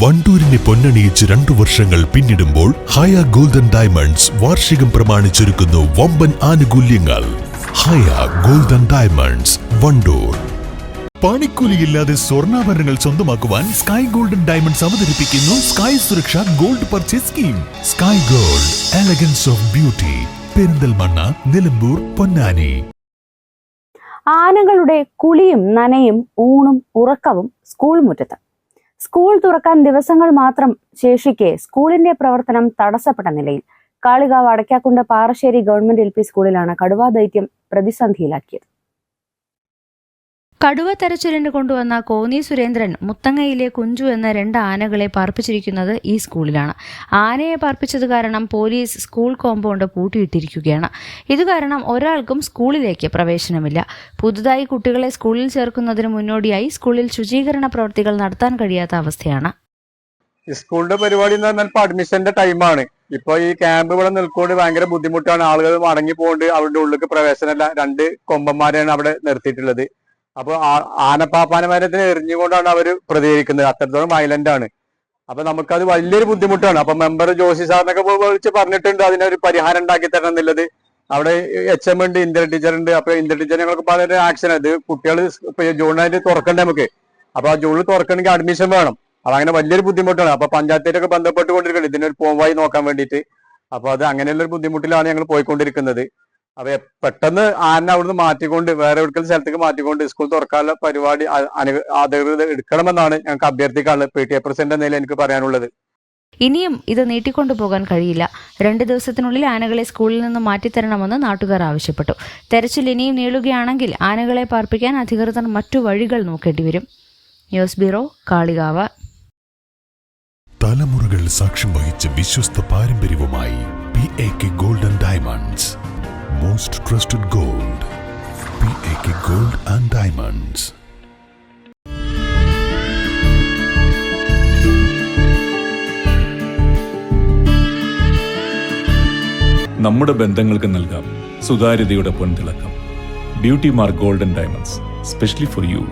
വണ്ടൂരിനെ പൊന്നണിയിച്ച് രണ്ടു വർഷങ്ങൾ പിന്നിടുമ്പോൾ ഹയ ഗോൾഡൻ ഡയമണ്ട്സ് വാർഷികം പ്രമാണിച്ചൊരുക്കുന്നു വമ്പൻ ആനുകൂല്യങ്ങൾ. ഹയ ഗോൾഡൻ ഡയമണ്ട്സ് വണ്ടൂർ. പണിക്കൂലിയില്ലാതെ സ്വർണാഭരണങ്ങൾ സ്വന്തമാക്കുവാൻ സ്കൈ ഗോൾഡൻ ഡയമണ്ട്സ് അവതരിപ്പിക്കുന്നു sky Suraksha gold purchase scheme. Sky gold elegance of beauty Perinthalmanna Nilambur Ponnani. ആനകളുടെ കുളിയും നനയും ഊണും ഉറക്കവും സ്കൂൾ മുറ്റത്ത്. സ്കൂൾ തുറക്കാൻ ദിവസങ്ങൾ മാത്രം ശേഷിക്കെ സ്കൂളിന്റെ പ്രവർത്തനം തടസ്സപ്പെട്ട നിലയിൽ കാളികാവ് അടയ്ക്കാക്കുണ്ട് പാറശ്ശേരി ഗവൺമെന്റ് എൽ സ്കൂളിലാണ് കടുവാ ദൈത്യം പ്രതിസന്ധിയിലാക്കിയത്. കടുവ തെരച്ചിലിന് കൊണ്ടുവന്ന കോന്നി സുരേന്ദ്രൻ മുത്തങ്ങയിലെ കുഞ്ചു എന്ന രണ്ട് ആനകളെ പാർപ്പിച്ചിരിക്കുന്നത് ഈ സ്കൂളിലാണ്. ആനയെ പാർപ്പിച്ചത് കാരണം പോലീസ് സ്കൂൾ കോമ്പൗണ്ട് പൂട്ടിയിട്ടിരിക്കുകയാണ്. ഇത് കാരണം ഒരാൾക്കും സ്കൂളിലേക്ക് പ്രവേശനമില്ല. പുതുതായി കുട്ടികളെ സ്കൂളിൽ ചേർക്കുന്നതിന് മുന്നോടിയായി സ്കൂളിൽ ശുചീകരണ പ്രവൃത്തികൾ നടത്താൻ കഴിയാത്ത അവസ്ഥയാണ്. സ്കൂളിന്റെ പരിപാടി എന്ന് പറഞ്ഞാൽ ഇപ്പൊ അഡ്മിഷന്റെ ടൈമാണ് ഇപ്പൊ ഈ ക്യാമ്പ് ഇവിടെ നിൽക്കൊണ്ട് ഭയങ്കര ബുദ്ധിമുട്ടാണ്. ആളുകൾ മടങ്ങി പോകൊണ്ട് അവരുടെ ഉള്ളിലേക്ക് പ്രവേശനമല്ല. രണ്ട് കൊമ്പന്മാരെയാണ് അവിടെ നിർത്തിയിട്ടുള്ളത്. അപ്പൊ ആനപ്പാപ്പാനമരത്തിന് ആനപ്പാപ്പാന എറിഞ്ഞുകൊണ്ടാണ് അവർ പ്രതികരിക്കുന്നത്. അത്രത്തോളം വയലന്റ് ആണ്. അപ്പൊ നമുക്കത് വലിയൊരു ബുദ്ധിമുട്ടാണ്. അപ്പൊ മെമ്പർ ജോഷി സാറിനൊക്കെ വിളിച്ച് പറഞ്ഞിട്ടുണ്ട്. അതിനൊരു പരിഹാരം ഉണ്ടാക്കി തരണം എന്നുള്ളത്. അവിടെ എച്ച് എം ഉണ്ട് ഇന്ത്യ ടീച്ചർ ഉണ്ട്. അപ്പൊ ഇന്ത്യ ടീച്ചർ ഞങ്ങൾക്ക് പറഞ്ഞൊരു ആക്ഷൻ അത് കുട്ടികൾ ജൂണിനായിട്ട് തുറക്കണ്ടേ നമുക്ക്? അപ്പൊ ആ ജൂണിൽ തുറക്കണമെങ്കിൽ അഡ്മിഷൻ വേണം. അതങ്ങനെ വലിയൊരു ബുദ്ധിമുട്ടാണ്. അപ്പൊ പഞ്ചായത്തിലൊക്കെ ബന്ധപ്പെട്ടുകൊണ്ടിരിക്കുന്നത് ഇതിനൊരു പോംവായി നോക്കാൻ വേണ്ടിയിട്ട്. അപ്പൊ അത് അങ്ങനെയുള്ള ഒരു ബുദ്ധിമുട്ടിലാണ് ഞങ്ങൾ പോയിക്കൊണ്ടിരിക്കുന്നത്. അപ്പൊ പെട്ടെന്ന് ആന അവിടുന്ന് മാറ്റിക്കൊണ്ട് വേറെ എവിടെക്കെങ്കിലും സ്ഥലത്തേക്ക് മാറ്റിക്കൊണ്ട് സ്കൂൾ തുറക്കാനുള്ള പരിപാടി അധികൃതർ എടുക്കണമെന്നാണ് ഞങ്ങൾക്ക് അഭ്യർത്ഥിക്കാനുള്ളത്. പി ടി എ പ്രസിഡന്റ് നില എനിക്ക് പറയാനുള്ളത്. ഇനിയും ഇത് നീട്ടിക്കൊണ്ടു പോകാൻ കഴിയില്ല. രണ്ട് ദിവസത്തിനുള്ളിൽ ആനകളെ സ്കൂളിൽ നിന്ന് മാറ്റിത്തരണമെന്ന് നാട്ടുകാർ ആവശ്യപ്പെട്ടു. തെരച്ചിൽ ഇനിയും നീളുകയാണെങ്കിൽ ആനകളെ പാർപ്പിക്കാൻ അധികൃതർ മറ്റു വഴികൾ നോക്കേണ്ടി വരും. News bureau Kalikavu. തലമുറകൾ സാക്ഷ്യം വഹിച്ച വിശ്വസ്ത പാരമ്പര്യവുമായി most trusted gold P A K gold and നമ്മുടെ ബന്ധങ്ങൾക്ക് നൽകാം. സുതാര്യതയുടെ പൊൻതിളക്കം. Beauty mark golden diamonds specially for you